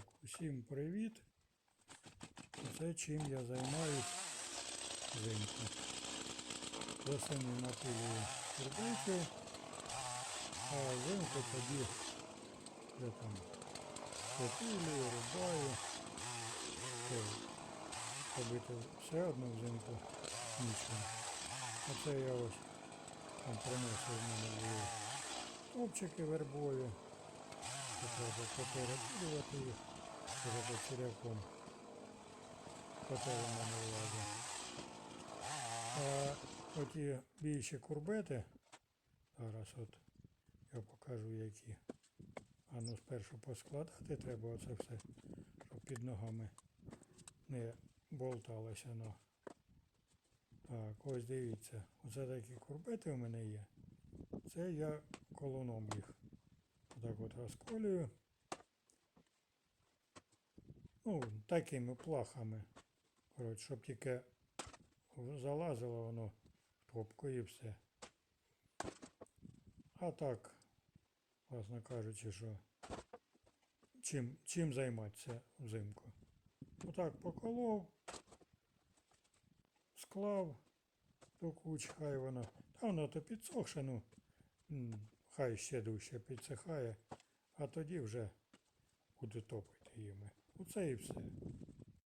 Так, усім привіт. Це чим я займаюсь взимку. Восени напилюю турбейки, а взимку тоді я там попилюю, рубаю. Все, робити все одно взимку нічого. Оце я ось там приносив мене були топчики вербові. Треба поперекидувати їх, треба черяком. В мене влазить. А оті більші курбети, зараз от я покажу які. А ну спершу поскладати треба оце все, щоб під ногами не болталося. Ну. Так, ось дивіться. Оце такі курбети у мене є. Це я колоном їх отак от розколюю. Ну, такими плахами. Коротше, щоб тільки залазило воно в топку і все. А так, власне кажучи, що чим, чим займатися взимку. Отак поколов, склав до куч, хай воно. Та воно то підсохше, ну, хай ще дужче підсихає, а тоді вже буду топити їми. Оце і все.